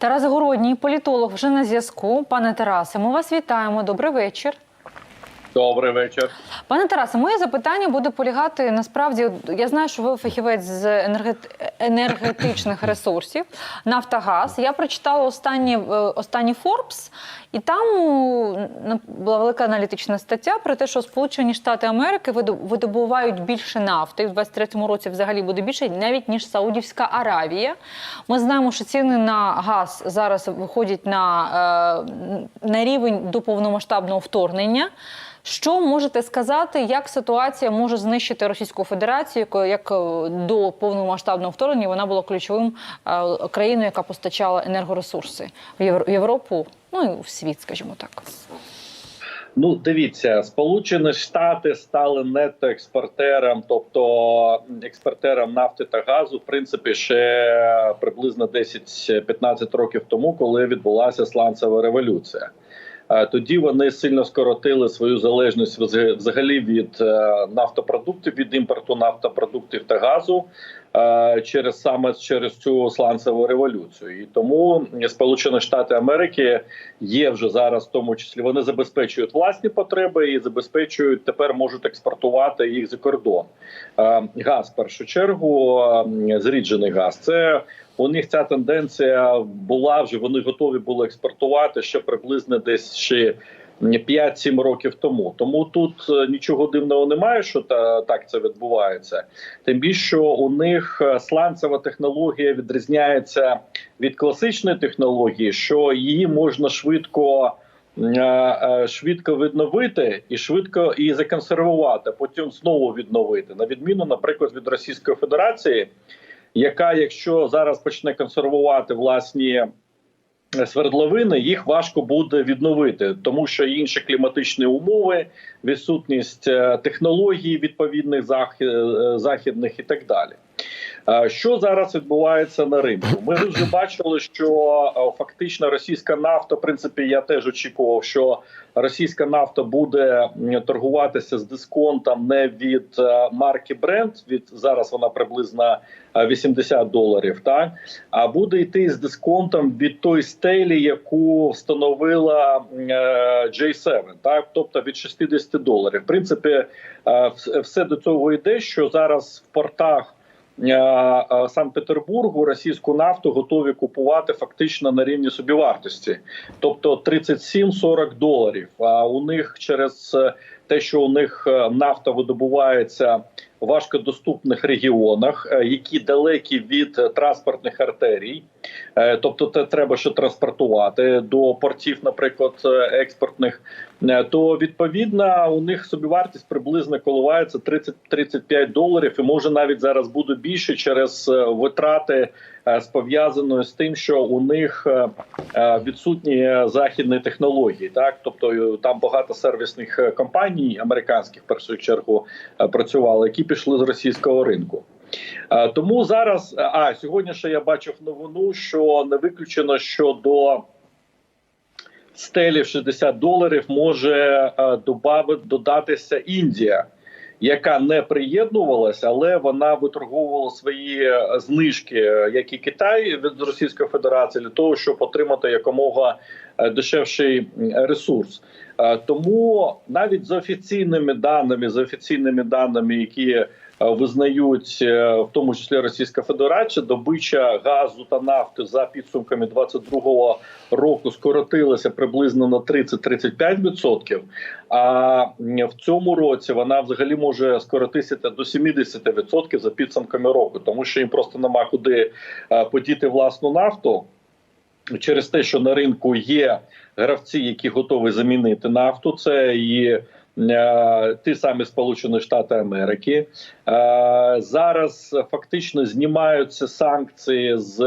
Тарас Городній, політолог, вже на зв'язку. Пане Тарасе, ми вас вітаємо. Добрий вечір. Добрий вечір. Пане Тарасе, моє запитання буде полягати насправді. Я знаю, що ви фахівець з енергет- енергетичних ресурсів, Нафтогаз. Я прочитала останні, е, останні Forbes, і там була велика аналітична стаття про те, що Сполучені Штати Америки видо- видобувають більше нафти. В 23-му році взагалі буде більше навіть ніж Саудівська Аравія. Ми знаємо, що ціни на газ зараз виходять на, е, на рівень до повномасштабного вторгнення. Що можете сказати, як ситуація може знищити Російську Федерацію, як е, до повномасштабного вторгнення вона була ключовим е, країною, яка постачала енергоресурси в Євро- в Європу, ну і в світ, скажімо так. Ну, дивіться, Сполучені Штати стали нетоекспортером, тобто експортером нафти та газу, в принципі, ще приблизно 10-15 років тому, коли відбулася сланцева революція. Е, Тоді вони сильно скоротили свою залежність взагалі від е, нафтопродуктів, від імпорту нафтопродуктів та газу через саме через цю сланцеву революцію. І тому Сполучені Штати Америки є вже зараз, в тому числі вони забезпечують власні потреби і забезпечують тепер можуть експортувати їх за кордон. Е, Газ в першу чергу, е, зріджений газ. Це у них ця тенденція була вже. Вони готові були експортувати ще приблизно десь ще 5-7 років тому. Тому тут е, нічого дивного немає, що та так це відбувається. Тим більше що у них е, сланцева технологія відрізняється від класичної технології, що її можна швидко. е, Швидко відновити і швидко і законсервувати, потім знову відновити, на відміну, наприклад, від Російської Федерації, яка, якщо зараз почне консервувати власні свердловини, їх важко буде відновити, тому що інші кліматичні умови, відсутність е, технологій відповідних е, західних і так далі. Е, Що зараз відбувається на ринку? Ми вже бачили, що е, фактично російська нафта, в принципі, я теж очікував, що російська нафта буде торгуватися з дисконтом не від е, марки Brent, від зараз вона приблизно е, 80 доларів, так а буде йти з дисконтом від той стелі, яку встановила е, J7, так тобто від 60 доларів. В принципі, е, все до цього йде, що зараз в портах. Е, е, Санкт-Петербургу російську нафту готові купувати фактично на рівні собівартості, тобто 37-40 доларів. А у них через те, що у них е, нафта видобувається важкодоступних регіонах, е, які далекі від е, транспортних артерій, Е, тобто це треба ще транспортувати до портів, наприклад, експортних, то відповідно у них собівартість приблизно коливається 30-35 доларів, і може навіть зараз буде більше через витрати з пов'язаної з тим, що у них відсутні західні технології. Так, тобто там багато сервісних компаній американських в першу чергу працювали, які пішли з російського ринку. Е, Тому зараз, е, а сьогодні ще я бачив новину, що не виключено, що до стелі в 60 доларів може е, додатися Індія, яка не приєднувалася, але вона виторговувала свої е, знижки, е, як і Китай від Російської Федерації, для того, щоб отримати якомога е, дешевший ресурс. Тому навіть з офіційними даними, з офіційними даними, які визнають е, в тому числі Російська Федерація, добича газу та нафти за підсумками 22-го року скоротилася приблизно на 30-35%, А в цьому році вона взагалі може скоротитися до 70% за підсумками року, тому що їм просто нема куди е, подіти власну нафту через те, що на ринку є гравці, які готові замінити нафту. Це і е, ті самі Сполучені Штати Америки. Е, Зараз фактично знімаються санкції з,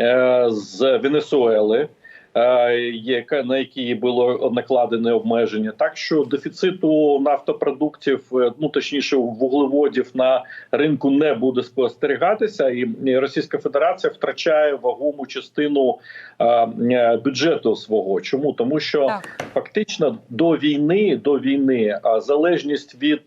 е, з Венесуели. Е, яка на які було накладене обмеження, так що дефіциту нафтопродуктів, е, ну точніше вуглеводів на ринку не буде спостерігатися, і Російська Федерація втрачає вагому частину е, бюджету свого. Чому тому, що Так. фактично до війни до війни залежність від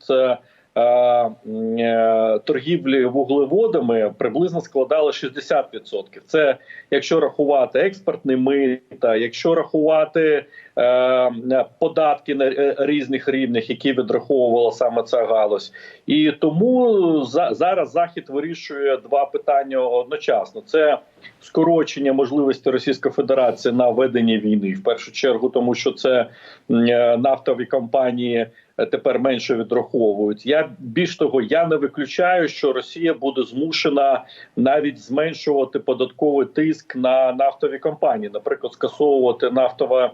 торгівлі вуглеводами приблизно складали 60%. Це якщо рахувати експортний мита, якщо рахувати е, податки на е, різних рівнях, які відраховувала саме ця галузь, і тому за, зараз захід вирішує два питання одночасно: це скорочення можливості Російської Федерації на ведення війни, в першу чергу, тому що це е, нафтові компанії е, тепер менше відраховують. Я більш того, я не виключаю, що Росія буде змушена навіть зменшувати податковий тиск на нафтові компанії, наприклад, скасовувати нафтове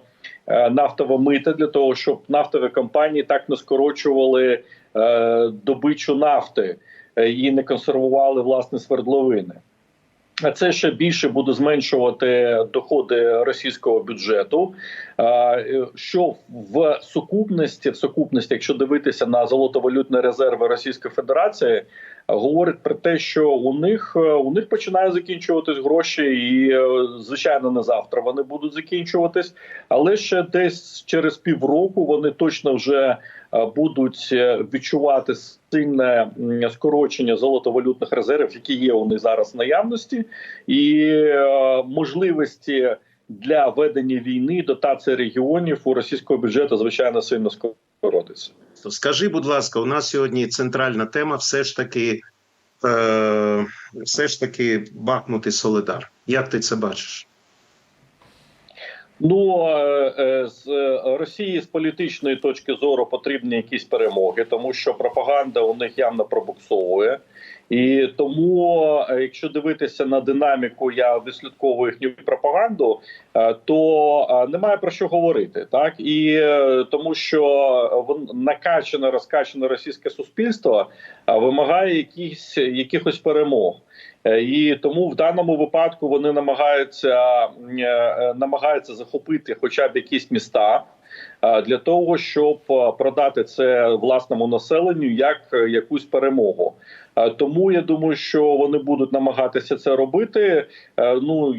е, нафтове мита для того, щоб нафтові компанії так не скорочували е, добичу нафти е, і не консервували власне свердловини. Це ще більше буде зменшувати доходи російського бюджету. Е, Що в сукупності, в сукупності, якщо дивитися на золотовалютні резерви Російської Федерації, говорить про те, що у них е, у них починає закінчуватись гроші, і е, звичайно не завтра вони будуть закінчуватись, але ще десь через півроку вони точно вже будуть е, відчувати сильне скорочення золотовалютних резервів, які є них зараз в наявності, і е, можливості. Для ведення війни дотації регіонів у російського бюджету звичайно сильно скоротиться. Скажи, будь ласка, у нас сьогодні центральна тема все ж таки, е, все ж таки Бахмут і Солидар. Як ти це бачиш? Ну е, е, з Росії з політичної точки зору потрібні якісь перемоги, тому що пропаганда у них явно пробуксовує. І тому, е, якщо дивитися на динаміку, я вислідковую їхню пропаганду, е, то е, немає про що говорити, так і тому, що накачане, розкачане російське суспільство вимагає якихось якихось перемог. І тому в даному випадку вони намагаються намагаються захопити хоча б якісь міста для того, щоб продати це власному населенню як якусь перемогу. Е, Тому я думаю, що вони будуть намагатися це робити. Е, Ну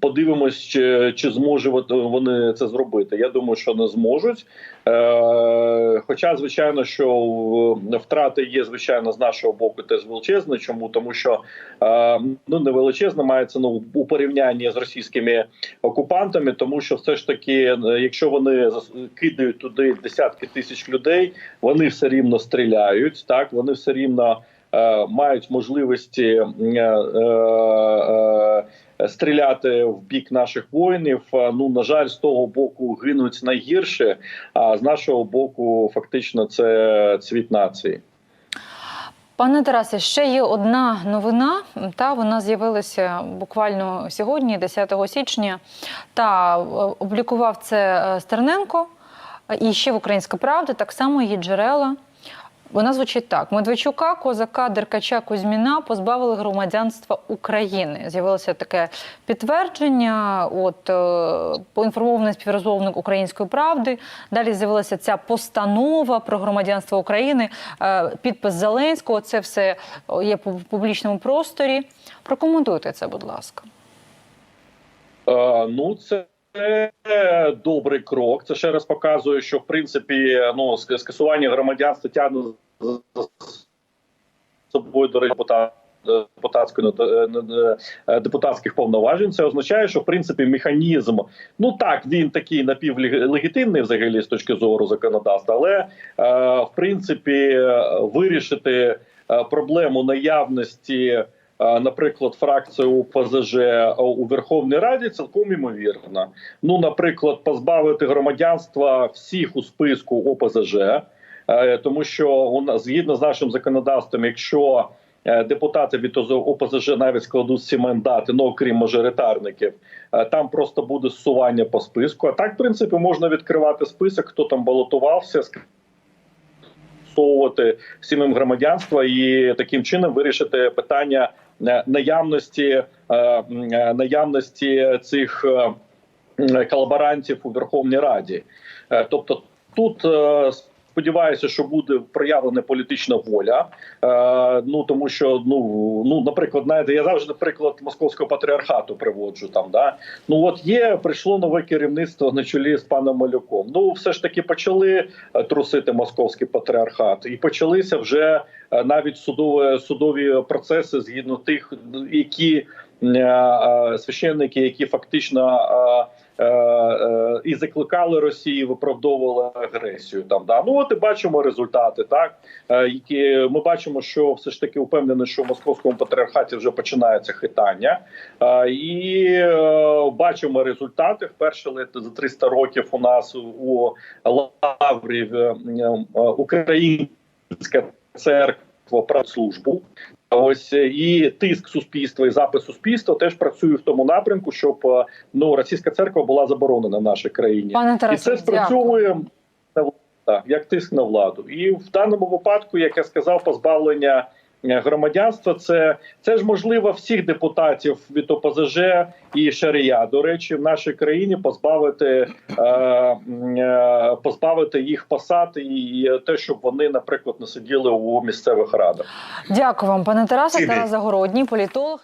подивимось, чи, чи зможуть вони це зробити. Я думаю, що не зможуть. Е, Хоча, звичайно, що втрати є звичайно з нашого боку теж величезні. Чому тому, що ну не величезна мається ну у порівнянні з російськими окупантами, тому що все ж таки, якщо вони кидають туди десятки тисяч людей, вони все рівно стріляють. Так вони все рівно мають можливості е, е, е, стріляти в бік наших воїнів. Е, Ну на жаль, з того боку гинуть найгірше. А з нашого боку, фактично, це цвіт нації. Пане Тарасе, ще є одна новина. Та вона з'явилася буквально сьогодні, 10 січня. Та е, облікував це е, Стерненко і ще в Українська Правда, так само її джерела. Вона звучить так: Медведчука, Козака, Деркача, Кузьміна позбавили громадянства України. З'явилося таке підтвердження. От е, поінформований співрозмовник Української правди. Далі з'явилася ця постанова про громадянство України, е, підпис Зеленського. Це все є в публічному просторі. Прокоментуйте це, будь ласка. Е, ну, це добрий крок. Це ще раз показує, що в принципі ну скасування громадянства тягне собою до речі, е, депутатської е, е, депутатських повноважень. Це означає, що в принципі механізм, ну так він такий напівлегітимний взагалі з точки зору законодавства, але в принципі вирішити проблему наявності. Наприклад, фракцію УПЗЖ у Верховній Раді цілком імовірно. Ну, наприклад, позбавити громадянства всіх у списку ОПЗЖ, тому що у нас згідно з нашим законодавством, якщо е, депутати від ОПЗЖ навіть складуть всі мандати, ну окрім мажоритарників, е, там просто буде зсування по списку. А так, в принципі, можна відкривати список, хто там балотувався, скасовувати всім громадянства і таким чином вирішити питання е, наявності е, е, наявності цих е, колаборантів у Верховній Раді. Е, Тобто тут е, сподіваюся, що буде проявлена політична воля. Е, ну тому що ну ну, наприклад, знаєте, я завжди наприклад московського патріархату приводжу там. Да ну от є прийшло нове керівництво на чолі з паном Малюком. Ну все ж таки почали е, трусити московський патріархат, і почалися вже е, навіть судові судові процеси згідно тих, які е, священники, які фактично. Е, е, І закликали Росію, виправдовували агресію. Там да ну от і бачимо результати. Так е, які ми бачимо, що все ж таки упевнені, що в московському патріархаті вже починається хитання, і бачимо результати. Вперше за 300 років у нас у лаврі українська церква про службу. Ось е, і тиск суспільства і запис суспільства теж працює в тому напрямку, щоб е, ну російська церква була заборонена в нашій країні, Пане і це спрацьовує так, як тиск на владу. І в даному випадку, як я сказав, позбавлення громадянства це, це ж можливо всіх депутатів від ОПЗЖ і Шарія. До речі, в нашій країні позбавити е, е, позбавити їх посад і те, щоб вони, наприклад, не сиділи у місцевих радах. Дякую вам, пане Тарасе. Тарас Загородній, політолог.